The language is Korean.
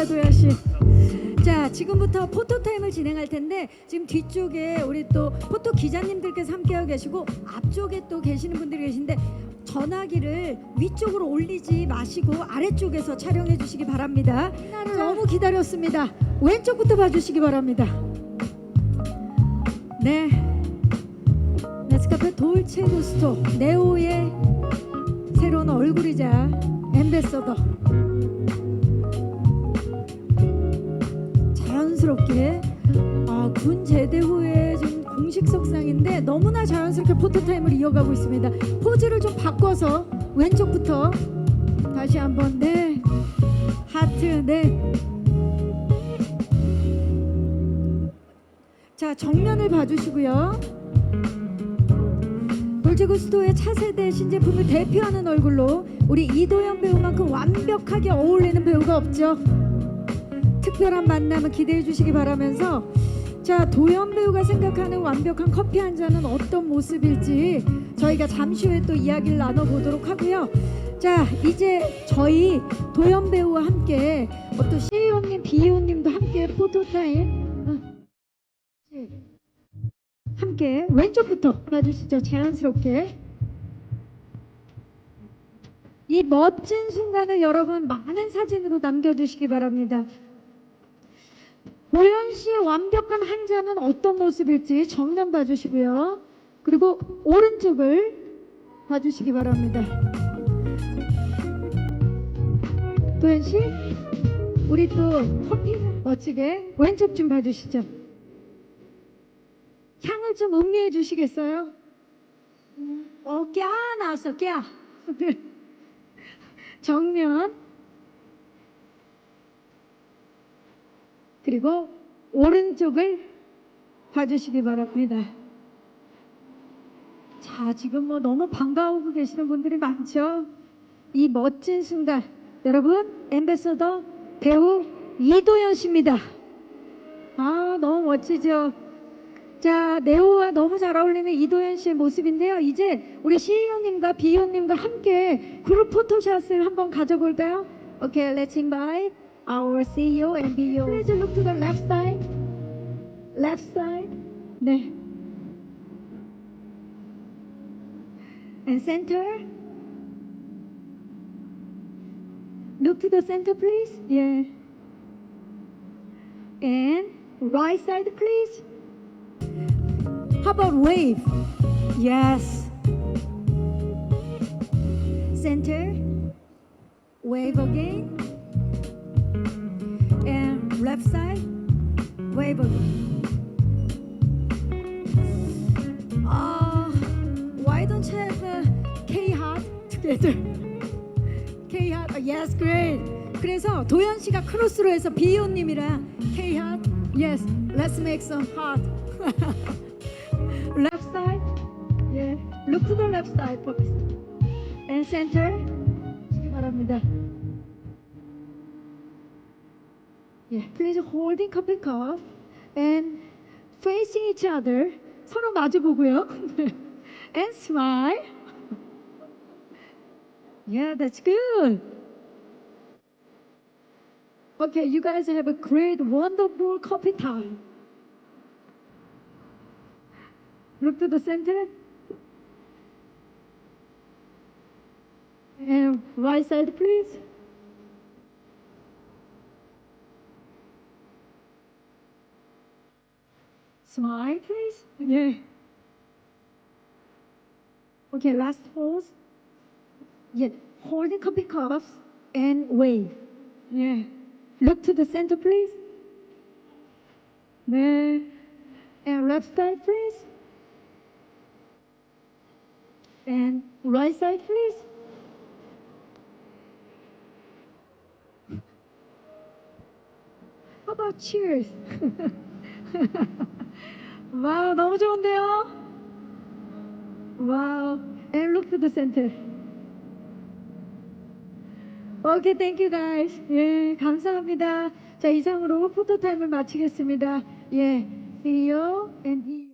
감사합니다, 도현 씨. 자, 지금부터 포토 타임을 진행할 텐데 지금 뒤쪽에 우리 또 포토 기자님들께서 함께하고 계시고 앞쪽에 또 계시는 분들이 계신데 전화기를 위쪽으로 올리지 마시고 아래쪽에서 촬영해 주시기 바랍니다. 너무 기다렸습니다. 왼쪽부터 봐주시기 바랍니다. 네. 네스카페 돌체 구스토 네오의 새로운 얼굴이자 엠베서더 자연스럽게 아, 군 제대 후에 지금 공식 석상인데 너무나 자연스럽게 포토타임을 이어가고 있습니다. 포즈를 좀 바꿔서 왼쪽부터 다시 한번 네 하트 네. 자 정면을 봐주시고요. 돌체구스토의 차세대 신제품을 대표하는 얼굴로 우리 이도현 배우만큼 완벽하게 어울리는 배우가 없죠. 특별한 만남을 기대해 주시기 바라면서 자 도현 배우가 생각하는 완벽한 커피 한 잔은 어떤 모습일지 저희가 잠시 후에 또 이야기를 나눠보도록 하고요. 자 이제 저희 도현 배우와 함께 어떤 CEO님, BEO님도 함께 포토타임 어. 네. 함께 왼쪽부터 봐주시죠 자연스럽게 이 멋진 순간을 여러분 많은 사진으로 남겨주시기 바랍니다. 도현 씨의 완벽한 한 잔은 어떤 모습일지 정면 봐주시고요. 그리고 오른쪽을 봐주시기 바랍니다. 도현 씨, 우리 또 커피 멋지게 왼쪽 좀 봐주시죠. 향을 좀 음미해 주시겠어요? 어, 꺄 나왔어, 꺄. 정면. 그리고 오른쪽을 봐주시기 바랍니다. 자, 지금 뭐 너무 반가워하고 계시는 분들이 많죠? 이 멋진 순간. 여러분, 엠베서더 배우 이도현 씨입니다. 아, 너무 멋지죠? 자, 네오와 너무 잘 어울리는 이도현 씨의 모습인데요. 이제 우리 CEO님과 BEO님과 함께 그룹 포토샷을 한번 가져볼까요? Okay, let's invite our CEO and BEO. Please look to the left side. Left side. 네. And center. Look to the center, please. Yeah. And right side, please. How about wave? Yes. Center. Wave again. Left side. Wave again. Uh, why don't you have a K heart together? K heart. Oh, yes, great. 그래서 도현 씨가 크로스로 해서 비오님이랑 K heart. Yes, let's make some heart. left side. Yeah. Look to the left side first. And center. 바랍니다. Please holding coffee cup and facing each other. 서로 마주 보고요. and smile. Yeah, that's good. Okay, you guys have a great, wonderful coffee time. Look to the center. And right side, please. Smile, please. Yeah. Okay, last pose. Yeah, holding coffee cups and wave. Yeah. Look to the center, please. Yeah. And left side, please. And right side, please. How about cheers? 와우, 너무 좋은데요? 와우. And look to the center. 오케이, you guys. 예, 감사합니다. 자, 이상으로 포토타임을 마치겠습니다. 예, see you and